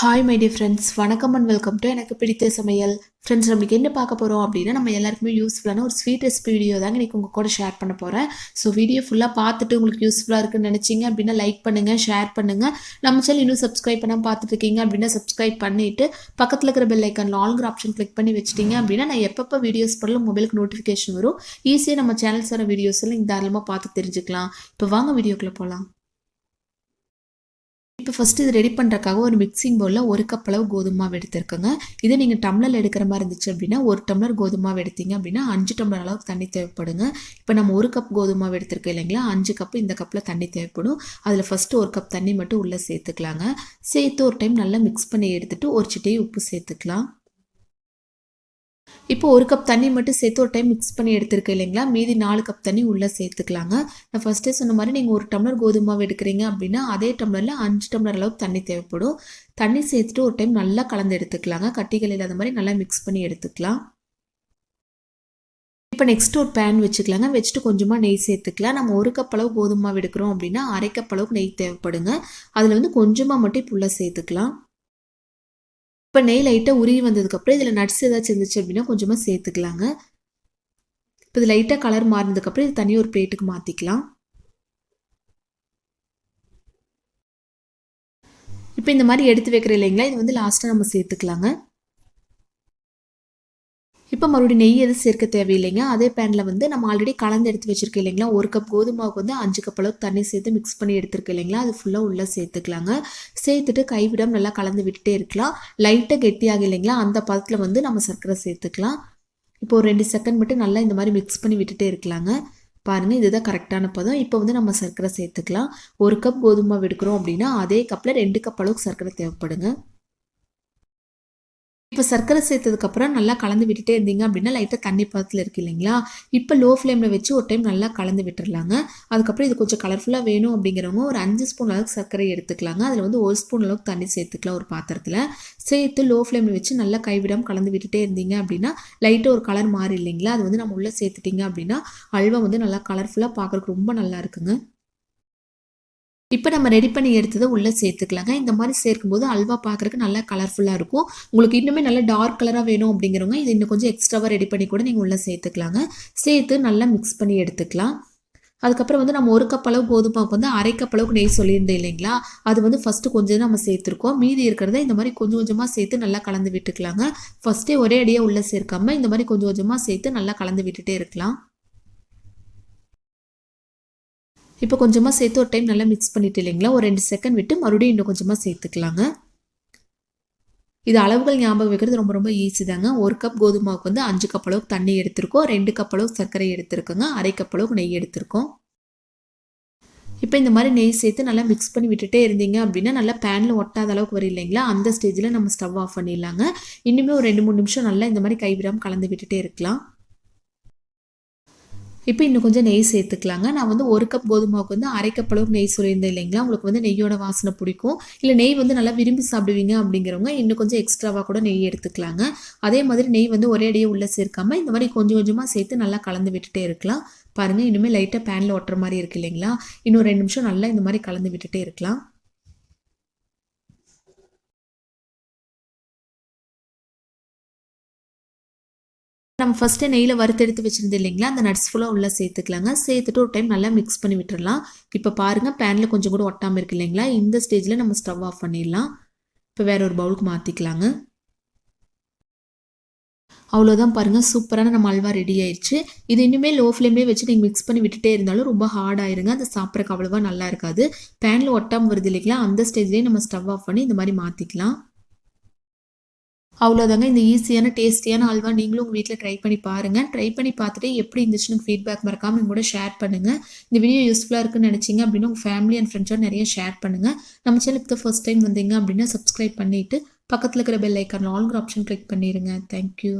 Hi my dear friends வணக்கம் and welcome to எனக்கு பிடித்த சமையல். ஃப்ரெண்ட்ஸ் நம்மளுக்கு என்ன பார்க்க போகிறோம் அப்படின்னா நம்ம எல்லாருக்குமே யூஸ்ஃபுல்லான ஒரு ஸ்வீட் ரெசிபி வீடியோ தாங்க இன்றைக்கி உங்கள் கூட ஷேர் பண்ண போகிறேன் ஸோ வீடியோ ஃபுல்லாக பார்த்துட்டு உங்களுக்கு யூஸ்ஃபுல்லாக இருக்குன்னு நினச்சிங்க அப்படின்னா லைக் பண்ணுங்கள் ஷேர் பண்ணுங்கள் நம்ம சேனல் இன்னும் சப்ஸ்கிரைப் பண்ணால் பார்த்துட்ருக்கீங்க அப்படின்னா சப்ஸ்கிரைப் பண்ணிவிட்டு பக்கத்தில் இருக்கிற பெல் ஐக்கன் ஆல்கிற ஆப்ஷன் கிளிக் பண்ணி வச்சிட்டிங்க அப்படின்னா நான் எப்பப்போ வீடியோஸ் பண்ணலாம் மொபைலுக்கு நோட்டிஃபிகேஷன் வரும். ஈஸியாக நம்ம சேனல்ஸ் வர வீடியோஸ் எல்லாம் இந்த தாராளமாக பார்த்து தெரிஞ்சுக்கலாம். இப்போ வாங்க வீடியோக்குள்ளே போகலாம் இப்போ ஃபஸ்ட்டு இது ரெடி பண்ணுறக்காக ஒரு மிக்சிங் பவுலில் ஒரு கப் அளவு கோதுமை மாவு எடுத்துருக்கோங்க. இதே நீங்கள் டம்ளர் எடுக்கிற மாதிரி இருந்துச்சு அப்படின்னா ஒரு டம்ளர் கோதுமை மாவு எடுத்தீங்க அப்படின்னா அஞ்சு டம்ளர் அளவுக்கு தண்ணி தேவைப்படுங்க. இப்போ நம்ம ஒரு கப் கோதுமை மாவு எடுத்திருக்கோம் இல்லைங்களா அஞ்சு கப்பு இந்த கப்பில் தண்ணி தேவைப்படும். அதில் ஃபஸ்ட்டு ஒரு கப் தண்ணி மட்டும் உள்ளே சேர்த்துக்கலாங்க. சேர்த்து ஒரு டைம் நல்லா மிக்ஸ் பண்ணி எடுத்துகிட்டு ஒரு சிட்டையை உப்பு சேர்த்துக்கலாம். இப்போ ஒரு கப் தண்ணி மட்டும் சேர்த்து ஒரு டைம் மிக்ஸ் பண்ணி எடுத்துருக்கேன் இல்லைங்களா? மீதி நாலு கப் தண்ணி உள்ளே சேர்த்துக்கலாங்க. நான் ஃபஸ்ட்டே சொன்ன மாதிரி நீங்கள் ஒரு டம்ளர் கோதுமாவை எடுக்கிறீங்க அப்படின்னா அதே டம்ளரில் அஞ்சு டம்ளர் அளவுக்கு தண்ணி தேவைப்படும். தண்ணி சேர்த்துட்டு ஒரு டைம் நல்லா கலந்து எடுத்துக்கலாங்க. கட்டிகள் இல்லாத மாதிரி நல்லா மிக்ஸ் பண்ணி எடுத்துக்கலாம். இப்போ நெக்ஸ்ட் ஒரு பேன் வச்சுக்கலாங்க. வச்சுட்டு கொஞ்சமாக நெய் சேர்த்துக்கலாம். நம்ம ஒரு கப் அளவு கோதுமாவை எடுக்கிறோம் அப்படின்னா அரை கப் அளவுக்கு நெய் தேவைப்படுங்க. அதில் வந்து கொஞ்சமாக மட்டும் புல்லை சேர்த்துக்கலாம். இப்போ நெய் லைட்டாக உருகி வந்ததுக்கப்புறம் இதில் நட்ஸ் ஏதாச்சும் இருந்துச்சு அப்படின்னா கொஞ்சமாக சேர்த்துக்கலாங்க. இப்போ இது லைட்டாக கலர் மாறினதுக்கப்புறம் இது தனியாக ஒரு பிளேட்டுக்கு மாற்றிக்கலாம் இப்போ இந்த மாதிரி எடுத்து வைக்கிற இல்லைங்களா? இது வந்து லாஸ்ட்டாக நம்ம சேர்த்துக்கலாங்க. இப்போ மறுபடியும் நெய் எதுவும் சேர்க்க தேவையில்லைங்க. அதே பேனில் வந்து நம்ம ஆல்ரெடி கலந்து எடுத்து வச்சுருக்கோம் இல்லைங்களா? ஒரு கப் கோதுமாவுக்கு வந்து அஞ்சு கப் அளவுக்கு தண்ணி சேர்த்து மிக்ஸ் பண்ணி எடுத்துருக்கோம் இல்லைங்களா? அது ஃபுல்லாக உள்ளே சேர்த்துக்கலாங்க. சேர்த்துட்டு கைவிடாமல் நல்லா கலந்து விட்டுட்டே இருக்கலாம். லைட்டாக கெட்டியாக இல்லைங்களா? அந்த பதத்தில் வந்து நம்ம சர்க்கரை சேர்த்துக்கலாம். இப்போ ஒரு ரெண்டு செகண்ட் மட்டும் நல்லா இந்த மாதிரி மிக்ஸ் பண்ணி விட்டுட்டே இருக்கலாங்க. பாருங்கள் இதுதான் கரெக்டான பதம். இப்போ வந்து நம்ம சர்க்கரை சேர்த்துக்கலாம். ஒரு கப் கோதுமை எடுக்கிறோம் அப்படின்னா அதே கப்பில் ரெண்டு கப் அளவுக்கு சர்க்கரை தேவைப்படுங்க. இப்போ சர்க்கரை சேர்த்ததுக்கப்புறம் நல்லா கலந்து விட்டுட்டே இருந்தீங்க அப்படின்னா லைட்டாக தண்ணி பதத்தில் இருக்கு இல்லைங்களா? இப்போ லோ ஃப்ளேமில் வச்சு ஒரு டைம் நல்லா கலந்து விட்டுருலாங்க அதுக்கப்புறம் இது கொஞ்சம் கலர்ஃபுல்லாக வேணும் அப்படிங்கிறவங்க ஒரு அஞ்சு ஸ்பூன் அளவுக்கு சர்க்கரை எடுத்துக்கலாங்க. அதில் வந்து ஒரு ஸ்பூன் அளவுக்கு தண்ணி சேர்த்துக்கலாம் ஒரு பாத்திரத்தில். சேர்த்து லோ ஃப்ளேமில் வச்சு நல்லா கைவிடாமல் கலந்து விட்டுட்டே இருந்தீங்க அப்படின்னா லைட்டாக ஒரு கலர் மாறி இல்லைங்களா? அது வந்து நம்ம உள்ளே சேர்த்துட்டிங்க அப்படின்னா அல்வா வந்து நல்லா கலர்ஃபுல்லாக பார்க்குறதுக்கு ரொம்ப நல்லா இருக்குங்க. இப்போ நம்ம ரெடி பண்ணி எடுத்ததை உள்ளே சேர்த்துக்கலாங்க. இந்த மாதிரி சேர்க்கும்போது அல்வா பார்க்குறதுக்கு நல்லா கலர்ஃபுல்லாக இருக்கும். உங்களுக்கு இன்னுமே நல்லா டார்க் கலராக வேணும் அப்படிங்கிறவங்க இது இன்னும் கொஞ்சம் எக்ஸ்ட்ராவாக ரெடி பண்ணி கூட நீங்கள் உள்ளே சேர்த்துக்கலாங்க. சேர்த்து நல்லா மிக்ஸ் பண்ணி எடுத்துக்கலாம். அதுக்கப்புறம் வந்து நம்ம ஒரு கப் அளவு கோதுமாவுக்கு வந்து அரை கப் அளவுக்கு நெய் சொல்லியிருந்தேன் இல்லைங்களா? அது வந்து ஃபஸ்ட்டு கொஞ்சம் நம்ம சேர்த்துருக்கோம். மீதி இருக்கிறத இந்த மாதிரி கொஞ்சம் கொஞ்சமாக சேர்த்து நல்லா கலந்து விட்டுக்கலாங்க. ஃபஸ்ட்டே ஒரே அடியாக உள்ளே சேர்க்காம இந்த மாதிரி கொஞ்சம் கொஞ்சமாக சேர்த்து நல்லா கலந்து விட்டுட்டே இருக்கலாம். இப்போ கொஞ்சமாக சேர்த்து ஒரு டைம் நல்லா மிக்ஸ் பண்ணிட்டு இல்லைங்களா? ஒரு ரெண்டு செகண்ட் விட்டு மறுபடியும் இன்னும் கொஞ்சமாக சேர்த்துக்கலாங்க. இது அளவுகள் ஞாபகம் வைக்கிறது ரொம்ப ரொம்ப ஈஸி தாங்க. ஒரு கப் கோதுமாவுக்கு வந்து அஞ்சு கப் அளவுக்கு தண்ணி எடுத்திருக்கோம். ரெண்டு கப் அளவுக்கு சர்க்கரை எடுத்திருக்கோங்க. அரை கப் அளவுக்கு நெய் எடுத்திருக்கோம். இப்போ இந்த மாதிரி நெய் சேர்த்து நல்லா மிக்ஸ் பண்ணி விட்டுட்டே இருந்தீங்க அப்படின்னா நல்லா பேனில் ஒட்டாத அளவுக்கு வரும் இல்லைங்களா? அந்த ஸ்டேஜில் நம்ம ஸ்டவ் ஆஃப் பண்ணிடலாங்க. இன்னுமே ஒரு ரெண்டு மூணு நிமிஷம் நல்லா இந்த மாதிரி கைவிடாமல் கலந்து விட்டுட்டே இருக்கலாம். இப்போ இன்னும் கொஞ்சம் நெய் சேர்த்துக்கலாங்க. நான் வந்து ஒரு கப் கோதுமாவுக்கு வந்து அரை கப் அளவுக்கு நெய் சொல்லியிருந்தேன் இல்லைங்களா? உங்களுக்கு வந்து நெய்யோட வாசனை பிடிக்கும். இல்லை நெய் வந்து நல்லா விரும்பி சாப்பிடுவீங்க அப்படிங்கிறவங்க இன்னும் கொஞ்சம் எக்ஸ்ட்ராவாக கூட நெய் எடுத்துக்கலாங்க. அதே மாதிரி நெய் வந்து ஒரே அடியே உள்ளே சேர்க்காமல் இந்த மாதிரி கொஞ்சம் கொஞ்சமாக சேர்த்து நல்லா கலந்து விட்டுட்டே இருக்கலாம். பாருங்கள் இனிமேல் லைட்டாக பேனில் ஒட்டுற மாதிரி இருக்கு இல்லைங்களா? இன்னும் ரெண்டு நிமிஷம் நல்லா இந்த மாதிரி கலந்து விட்டுட்டே இருக்கலாம். நம்ம ஃபஸ்ட்டு நெய்யில் வறுத்தெடுத்து வச்சுருந்து இல்லைங்களா? அந்த நட்ஸ் ஃபுல்லாக உள்ளே சேர்த்துக்கலாங்க. சேர்த்துட்டு ஒரு டைம் நல்லா மிக்ஸ் பண்ணி விட்டுடலாம் இப்போ பாருங்கள் பேனில் கொஞ்சம் கூட ஒட்டாமல் இருக்கு இல்லைங்களா? இந்த ஸ்டேஜில் நம்ம ஸ்டவ் ஆஃப் பண்ணிடலாம். இப்போ வேற ஒரு பவுலுக்கு மாற்றிக்கலாங்க அவ்வளோதான் பாருங்கள் சூப்பரான நம்ம அல்வா ரெடி ஆயிடுச்சு. இது இனிமேல் லோ ஃப்ளேம்லேயே வச்சு நீங்கள் மிக்ஸ் பண்ணி விட்டுட்டே இருந்தாலும் ரொம்ப ஹார்ட் ஆயிருங்க. அந்த சாப்பிட்றக்கு அவ்வளோவா நல்லா இருக்காது. பேனில் ஒட்டாமல் வருது இல்லைங்களா? அந்த ஸ்டேஜ்லேயே நம்ம ஸ்டவ் ஆஃப் பண்ணி இந்த மாதிரி மாற்றிக்கலாம் அவ்வளோதாங்க இந்த ஈஸியான டேஸ்டியான அல்வா நீங்களும் உங்கள் வீட்டில் ட்ரை பண்ணி பாருங்கள் ட்ரை பண்ணி பார்த்துட்டு எப்படி இருந்துச்சுன்னு ஃபீட்பேக் மறக்காமல் எங்க கூட ஷேர் பண்ணுங்கள் இந்த வீடியோ யூஸ்ஃபுல்லாக இருக்குன்னு நினச்சிங்க அப்படின்னா உங்கள் ஃபேமிலி அண்ட் ஃப்ரெண்ட்ஸோட நிறைய ஷேர் பண்ணுங்கள் நம்ம சேனலுக்கு ஃபர்ஸ்ட் டைம் வந்தீங்க அப்படின்னா சப்ஸ்கிரைப் பண்ணிவிட்டு பக்கத்தில் இருக்கிற பெல் ஐக்கான் ஆல்ங்கிற ஆப்ஷன் கிளிக் பண்ணிடுங்க தேங்க்யூ